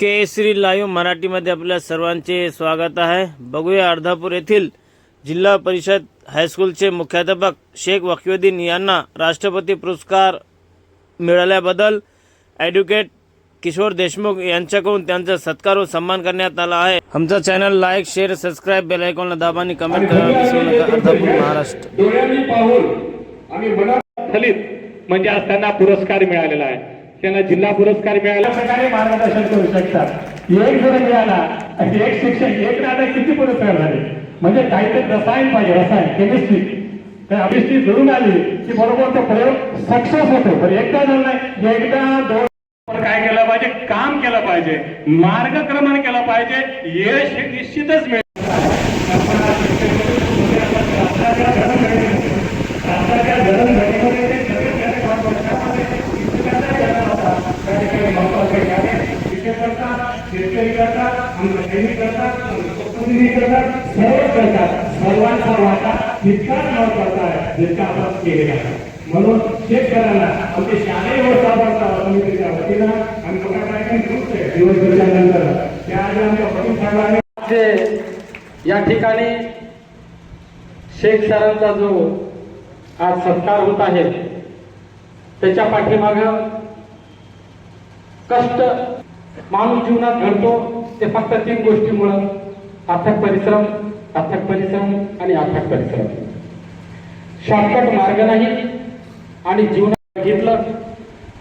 केसरी live मराठीमध्ये आपल्या सर्वांचे स्वागत आहे. बघूया अर्धापूर येथील जिल्हा परिषद हायस्कूलचे मुख्याध्यापक शेख वकीउद्दीन यांना राष्ट्रपती पुरस्कार मिळाल्याबद्दल ॲडव्होकेट किशोर देशमुख यांच्याकडून त्यांचा सत्कार व सन्मान करण्यात आला आहे. आमचा channel like share subscribe bell आयकॉनला दाबा आणि कमेंट करा. विसरू नका अर्धापूर महाराष्ट्र. म्हणजे आज त्यांना पुरस्कार मिळालेला आहे. त्यांना जिल्हा पुरस्कार मिळाला. प्रकारे मार्गदर्शन करू शकतात. एक जर मिळाला एक शिक्षक एक राहता किती पुरस्कार झाले? म्हणजे काहीतरी रसायन पाहिजे रसायन केमिस्ट्री तर केमिस्ट्री जळून आली की बरोबर तो प्रयोग सक्सेस होतो. पण एकदा जर नाही एकदा दोन काय केलं पाहिजे? काम केलं पाहिजे. मार्गक्रमण केलं पाहिजे. यश हे निश्चितच मिळेल आताच्या जडणघडणीमध्ये ते सगळे जण काम करतात. त्या ठिकाणी महत्त्वाचं आहे. कारण शिक्षक करतात, शेतकरी करतात, आमचे सैनिक करतात, आमचे प्रतिनिधी करतात, सर्व करतात. सर्वांचा वाटा तितकाच महत्त्वाचा आहे जितका आपण केलेला आहे. म्हणून शेतकऱ्यांना आमचे शालेय व्यवस्थापन समितीच्या वतीनं आणि मोठ्या कार्यक्रम ठेवतोय दिवसभरच्या नंतर. त्या आधी आमच्या वकील साहेबांनी या ठिकाणी शेख सरांचा जो आज सत्कार होत आहे त्याच्या पाठीमाग कष्ट माणूस जीवनात घडतो ते फक्त तीन गोष्टीमुळं. अथक परिश्रम अथक परिश्रम आणि अथक परिश्रम. शॉर्टकट मार्ग नाही आणि जीवनात घेतलं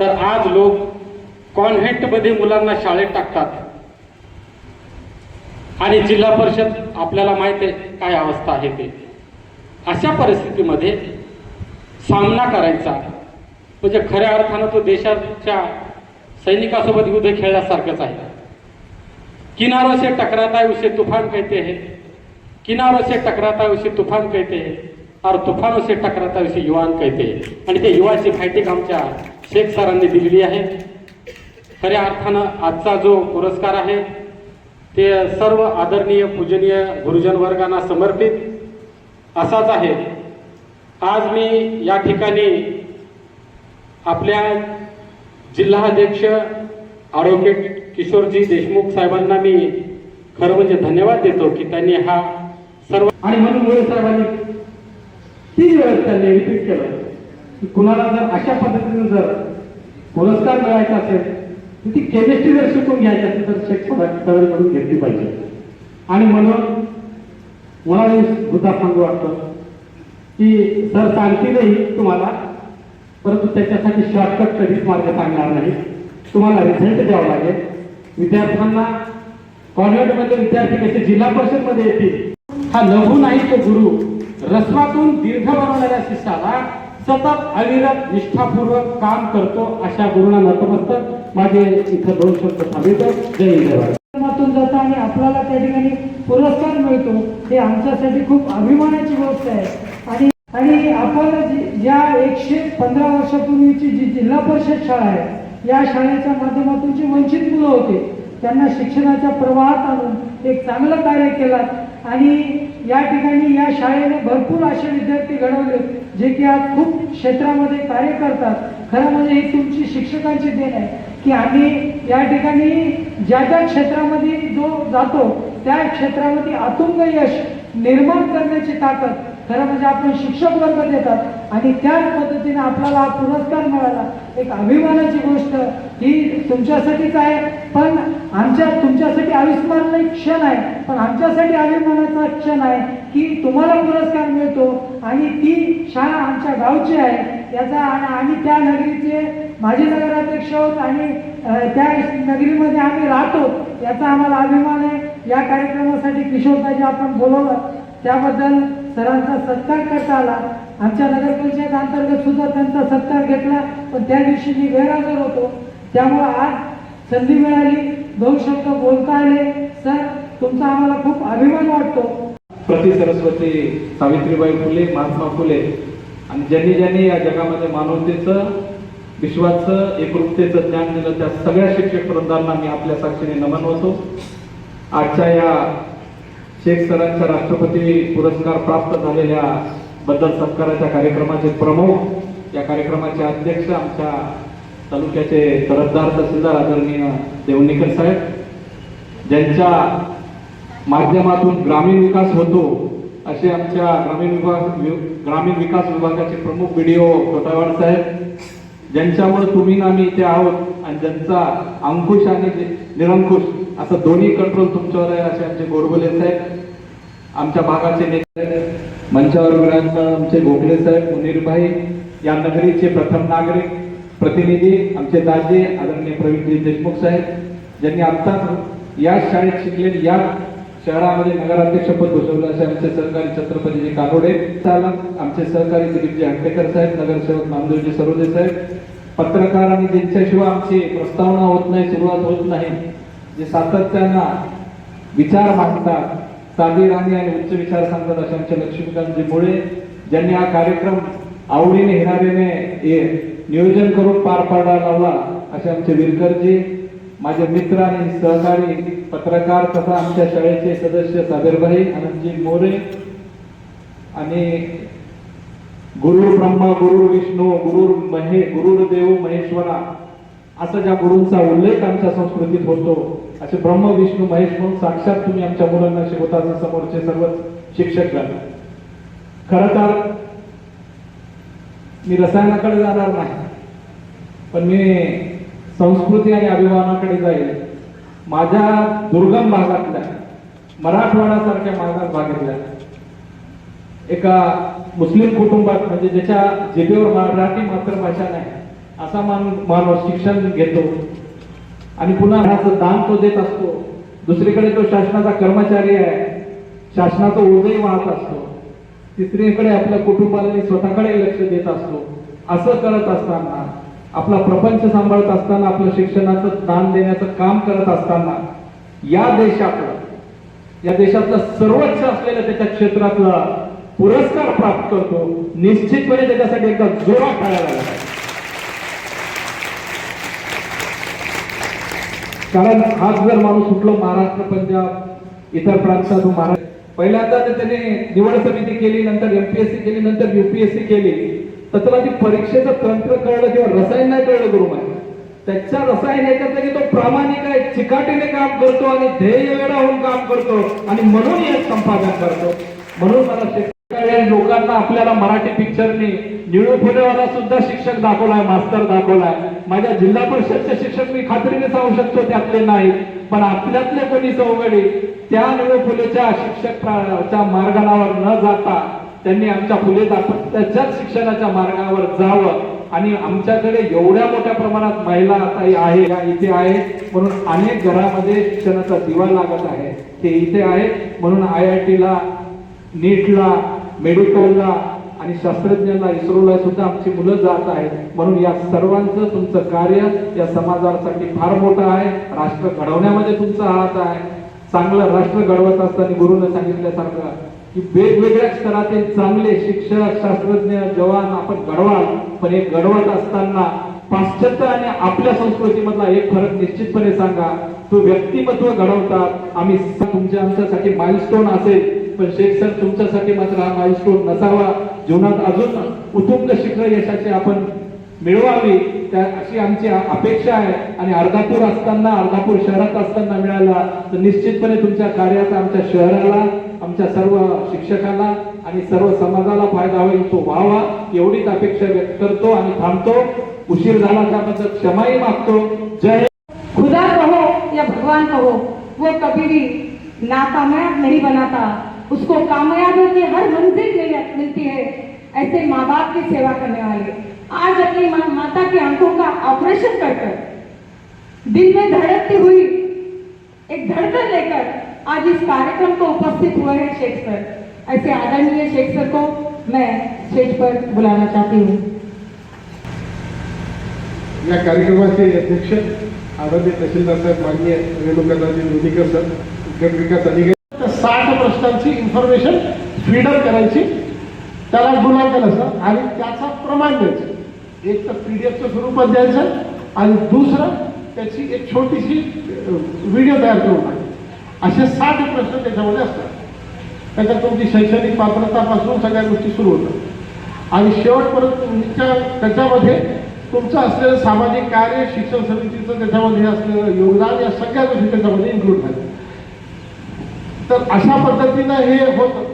तर आज लोक कॉन्व्हेंटमध्ये मुलांना शाळेत टाकतात. आणि जिल्हा परिषद आपल्याला माहीत आहे काय अवस्था आहे ते. अशा परिस्थितीमध्ये सामना करायचा. म्हणजे खऱ्या अर्थानं तो देशाच्या सैनिकासोबत युद्ध खेळल्यासारखंच आहे. किनारों से टकराता है उसे तूफान कहते हैं. किनारों से टकराता है उसे तूफान कहते हैं. और तुफान से टकराता है उसे युवान कहते आणि ते युवाची फायटिंग आमच्या शेख सरांनी दिलेली आहे. खऱ्या अर्थानं आजचा जो पुरस्कार आहे ते सर्व आदरणीय पूजनीय गुरुजन वर्गांना समर्पित असाच आहे. आज मी या ठिकाणी आपल्या जिल्हाध्यक्ष ॲडव्होकेट किशोरजी देशमुख साहेबांना मी खरं म्हणजे धन्यवाद देतो की त्यांनी हा सर्व आणि म्हणून साहेबांनी तीन वेळेस त्यांनी वितरित केलं. की कुणाला जर अशा पद्धतीने जर पुरस्कार मिळायचा असेल तर ती केमिस्ट्री जर शिकून घ्यायची असेल तर शेख सरांकडून घेतली पाहिजे. आणि म्हणून मला हे सुद्धा सांगू वाटतं की सर सांगतीलही तुम्हाला परंतु त्याच्यासाठी शॉर्टकट कधीच मार्ग सांगणार नाही. तुम्हाला रिझल्ट द्यावा लागेल. विद्यार्थ्यांना कॉन्व्हेंटमध्ये विद्यार्थी कसे जिल्हा परिषदमध्ये येतील? हा लघु नाही तो गुरु. रस्मातून दीर्घ बनवणाऱ्या शिष्याला सतत अविरत निष्ठापूर्वक काम करतो अशा गुरुना नतमस्तक. माझे इथं दोन शब्द थांबितो जय हिंद जय माध्यमातून जातं आणि आपल्याला त्या ठिकाणी पुरस्कार मिळतो. हे आमच्यासाठी खूप अभिमानाची गोष्ट आहे. आणि आणि आपण जी- ज्या एकशे पंधरा वर्षापूर्वीची जी जिल्हा परिषद शाळा आहे या शाळेच्या माध्यमातून जी वंचित मुलं होते त्यांना शिक्षणाच्या प्रवाहात आणून एक चांगलं कार्य केलं. आणि या ठिकाणी या शाळेने भरपूर असे विद्यार्थी घडवले जे की आज खूप क्षेत्रामध्ये कार्य करतात. खरं म्हणजे ही तुमची शिक्षकांची देण आहे की आम्ही या ठिकाणी ज्या ज्या क्षेत्रामध्ये जो जातो त्या क्षेत्रामध्ये अतुंग यश निर्माण करण्याची ताकद खरं म्हणजे आपण शिक्षक वर्ग देतात आणि त्याच पद्धतीने आपल्याला हा पुरस्कार मिळाला. एक अभिमानाची गोष्ट ही तुमच्यासाठीच आहे पण आमच्या तुमच्यासाठी अविस्मरणीय क्षण आहे पण आमच्यासाठी अभिमानाचा क्षण आहे की तुम्हाला पुरस्कार मिळतो आणि ती शाळा आमच्या गावची आहे. याचा आणि आम्ही त्या नगरीचे माजी नगराध्यक्ष आहोत आणि त्या नगरीमध्ये आम्ही राहतो. याचा आम्हाला अभिमान आहे. या कार्यक्रमासाठी किशोरदाजी आपण बोलवलं. त्याबद्दल सरांचा सत्कार करता आला. आमच्या नगर पंचायत अंतर्गत सुद्धा त्यांचा सत्कार घेतला. पण त्या दिवशी मी गैरहजर होतो. त्यामुळे आज संधी मिळाली. दोन शब्द बोलता आले. सर तुमचा आम्हाला खूप अभिमान वाटतो. प्रति सरस्वती सावित्रीबाई फुले महात्मा फुले आणि ज्यांनी ज्यांनी या जगामध्ये मानवतेचं विश्वाचं एकरूपतेचं ज्ञान दिलं त्या सगळ्या शिक्षक वृंदांना मी आपल्या साक्षीने नमन होतो. आजच्या या शेख सरांच्या राष्ट्रपती पुरस्कार प्राप्त झालेल्या बद्दल सत्काराच्या कार्यक्रमाचे प्रमुख या कार्यक्रमाचे अध्यक्ष आमच्या तालुक्याचे तरफदार तहसीलदार आदरणीय देवणीकर साहेब ज्यांच्या माध्यमातून ग्रामीण विकास होतो असे आमच्या ग्रामीण विभाग वि- ग्रामीण विकास विभागाचे प्रमुख बीडीओ कोटावाड साहेब ज्यांच्यामुळे तुम्ही ना मी इथे आहोत आणि ज्यांचा अंकुश आणि निरंकुश असं दोन्ही कंट्रोल तुमच्यावर आहे असे आमचे गोडबोले साहेब आमच्या भागाचे नेते मंचावर विराजमान आमचे गोखले साहेब मुनीरभाई या नगरीचे प्रथम नागरिक प्रतिनिधी आमचे दाजे आदरणीय प्रवीणजी देशमुख साहेब ज्यांनी आत्ताच या शाळेत शिकले या शहरामध्ये नगराध्यक्ष पद भूषवलं असे आमचे सहकारी छत्रपतीजी कानोडे चालक आमचे सहकारी दिलीपजी हट्टेकर साहेब नगरसेवक नामदेवजी सरोदे साहेब पत्रकार आणि ज्यांच्याशिवाय आमची प्रस्तावना होत नाही सुरुवात होत नाही. जे सातत्यानं विचार मांडतात साधी राणी आणि उच्च विचार सांगतात असे आमचे लक्ष्मीकांतजी मुळे ज्यांनी हा कार्यक्रम आवडीने हिरारीने हे नियोजन करून पार पाडा लावला असे आमचे विरकरजी माझे मित्र आणि सहकारी पत्रकार तथा आमच्या शाळेचे सदस्य साबीरभाई आनंदजी मोरे आणि गुरु ब्रह्मा गुरु विष्णू गुरु महे गुरु देव महेश्वरा असा ज्या गुरूंचा उल्लेख आमच्या संस्कृतीत होतो असे ब्रह्म विष्णू महेश म्हणून साक्षात तुम्ही आमच्या मुलांना शिकवता असं समोरचे सर्वच शिक्षक झाले. खर तर मी रसायनाकडे जाणार नाही पण मी संस्कृती आणि अभिमानाकडे जाईल. माझ्या दुर्गम भागातल्या मराठवाड्यासारख्या मागास भागातल्या एका मुस्लिम कुटुंबात म्हणजे ज्याच्या जिभेवर मराठी मातृभाषा नाही असा मान माणूस शिक्षण घेतो. आणि पुन्हा ह्याचं दान तो देत असतो. दुसरीकडे तो शासनाचा कर्मचारी आहे. शासनाचा उदय वाहत असतो. तिसरीकडे आपल्या कुटुंबाला स्वतःकडे लक्ष देत असतो. असं करत असताना आपला प्रपंच सांभाळत असताना आपलं शिक्षणाचं दान देण्याचं काम करत असताना या देशातलं या देशातलं सर्वोच्च असलेल्या त्याच्या क्षेत्रातला पुरस्कार प्राप्त करतो. निश्चितपणे त्याच्यासाठी एकदा जोरात टाळायला लागला कारण हाच जर माणूस कुठलं महाराष्ट्र पंजाब इतर प्रांतात महाराष्ट्र पहिल्यांदा जर त्याने निवड समिती केली नंतर एमपीएससी केली नंतर युपीएससी केली तर त्याला ती परीक्षेचं तंत्र कळलं किंवा रसायन नाही कळलं गुरु माहिती त्याच्या रसायन याच्यात की तो प्रामाणिक आहे चिकाटीने काम करतो आणि ध्येय वेळा होऊन काम करतो आणि म्हणून हे संपादन करतो. म्हणून मला शेतकरी लोकांना आपल्याला मराठी पिक्चरने निळू फुलेवाला सुद्धा शिक्षक दाखवलाय मास्तर दाखवलाय. माझ्या जिल्हा परिषदचे शिक्षक मी खात्रीने सांगू शकतो त्यातले नाही. पण आपल्यातले कोणी चौघडे त्या निळू फुलेच्या शिक्षकच्या मार्गावर न जाता त्यांनी आमच्या फुले त्याच्याच शिक्षणाच्या मार्गावर जावं. आणि आमच्याकडे एवढ्या मोठ्या प्रमाणात महिला आता आहे या इथे आहे. म्हणून अनेक घरामध्ये शिक्षणाचा दिवा लागत आहे. ते इथे आहे. म्हणून आय आय टीला नीटला मेडिकलला आणि शास्त्रज्ञांना इस्रोला सुद्धा आमची मुलं जात आहेत. म्हणून या सर्वांचं तुमचं कार्य या समाजासाठी फार मोठं आहे. राष्ट्र घडवण्यामध्ये तुमचा हात आहे. चांगलं राष्ट्र घडवत असताना गुरुनं सांगितल्यासारखं की वेगवेगळ्या स्तरातील चांगले शिक्षक शास्त्रज्ञ जवान आपण घडवाल. पण हे घडवत असताना पाश्चात्य आणि आपल्या संस्कृतीमधला एक फरक निश्चितपणे सांगा. तो व्यक्तिमत्व घडवतात. आम्ही तुमच्या आमच्यासाठी माइलस्टोन असेल. पण शेख सर तुमच्यासाठी मात्र हा माईस्टोन नसावा. जीवनात अजून उत्तुंग शिखर यशाची आपण मिळवावी. त्या अशी आमची अपेक्षा आहे. आणि अर्धापूर असताना अर्धापूर शहरात असताना मिळाला तर निश्चितपणे तुमच्या कार्याचा आमच्या शहराला आमच्या सर्व शिक्षकांना आणि सर्व समाजाला फायदा होईल. तो व्हावा एवढीच अपेक्षा व्यक्त करतो आणि थांबतो. उशीर झाला त्याबद्दल क्षमाही मागतो. जय खुदा कहो या भगवान कहो वो कभी भी नाकामयाब नहीं बनाता. उसको कामयाबी की हर मंजिल मिलती है ऐसे माँ बाप की सेवा करने वाले। आज अपनी मा, माता की आंखों का ऑपरेशन कर कर दिल में धड़कती हुई एक धड़कन लेकर आज इस कार्यक्रम को उपस्थित हुए हैं शेख सर ऐसे आदरणीय शेख सर को मैं स्टेज पर बुलाना चाहती हूँ। या कार्यक्रमाचे अध्यक्ष आदरणीय तहसीलदार साहेब माननीय रेणुकादाजी लोणीकर सर गट विकास अधिकारी साठ प्रश्नांची इन्फॉर्मेशन फीडर करायची. त्याला गुणांकन असं आणि त्याचा प्रमाण द्यायचं. एक तर पी डी एफच्या स्वरूपात द्यायचं आणि दुसरं त्याची एक छोटीशी व्हिडिओ तयार करून टाकायची. असे साठ प्रश्न त्याच्यामध्ये असतात. त्याच्यात तुमची शैक्षणिक पात्रतापासून सगळ्या गोष्टी सुरू होतात. आणि शेवटपर्यंत तुमच्या त्याच्यामध्ये तुमचं असलेलं सामाजिक कार्य शिक्षण समितीचं त्याच्यामध्ये असलेलं योगदान या सगळ्या गोष्टी त्याच्यामध्ये इन्क्लूड झाल्या तर अशा पद्धतीनं हे होतं.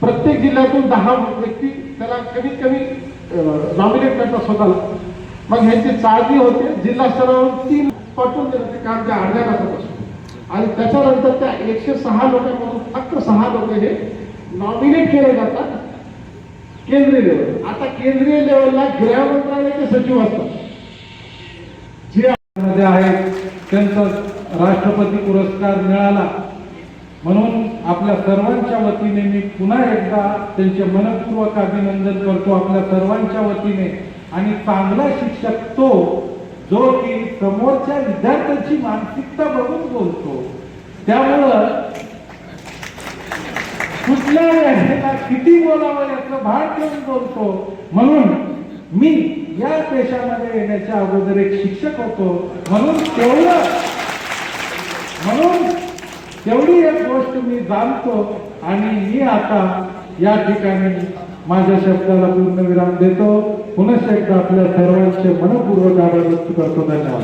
प्रत्येक जिल्ह्यातून दहा व्यक्ती त्याला कमीत कमी नॉमिनेट करतात स्वतःला. मग ह्यांची चाळणी होते. जिल्हा स्तरावर तीन पाठवून दिलं ते काम त्या अर्ध्या तासापासून. आणि त्याच्यानंतर त्या एकशे सहा लोकांमधून फक्त सहा लोक हे नॉमिनेट केले जातात केंद्रीय लेवल आता केंद्रीय लेवलला गृह मंत्रालयाचे सचिव असतात. जे मध्ये आहेत त्यांचा राष्ट्रपती पुरस्कार मिळाला. म्हणून आपल्या सर्वांच्या वतीने मी पुन्हा एकदा त्यांचे मनपूर्वक अभिनंदन करतो आपल्या सर्वांच्या वतीने. आणि चांगला शिक्षक तो जो की समोरच्या विद्यार्थ्यांची मानसिकता बघून बोलतो. त्यामुळं कुठल्या वेळेला किती बोलावं याचं भाग घेऊन बोलतो. म्हणून मी या पेशामध्ये येण्याच्या अगोदर एक शिक्षक होतो. म्हणून तेवढं म्हणून तेवढी एक गोष्ट मी जाणतो आणि मी आता या ठिकाणी माझ्या शब्दाला पूर्णविराम देतो. पुनश्च एकदा आपल्या सर्वांचे मनपूर्वक आभार व्यक्त करतो. धन्यवाद.